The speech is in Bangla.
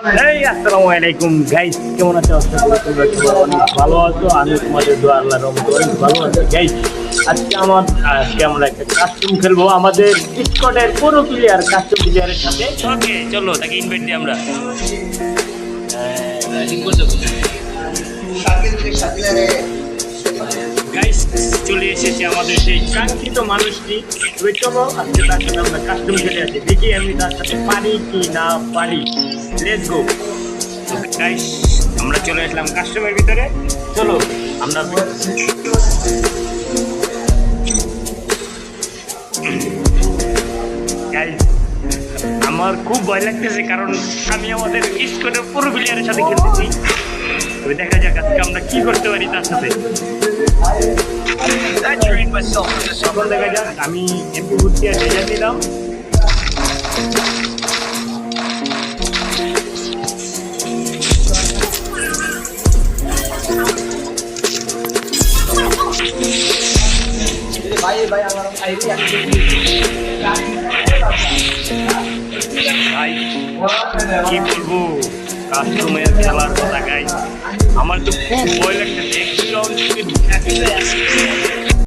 এই, আসসালামু আলাইকুম। গাইস কেমন আছো? ভালো আছো। আমি তোমাদের দোয়া আমার একটা খেলব। আমাদের স্কটের পুরো প্লেয়ার কাস্টম চলো গাইস চলে এসেছে আমাদের সেই কাঙ্ক্ষিত মানুষটি। তবে চলো, আজকে তার সাথে আমরা কাস্টম খেলে আছি দেখি আমি তার সাথে পারি কি না পারি। লেটস গো গাইস আমরা চলে আসলাম কাস্টমের ভিতরে। চলো আমরা আমার খুব ভয় লাগতেছে কারণ আমি আমাদের স্কোয়াডের পুরো প্লেয়ারের সাথে খেলতেছি। তবে দেখা যাক আজকে আমরা কি করতে পারি তার সাথে। আমি এমপি ঘুরতে আর রেজাল্ট দিলাম ভাই ভাই ভাই কি বলব? কাস্টমের খেলার কথা গাই আমার তো খুব ভয় লাগছে।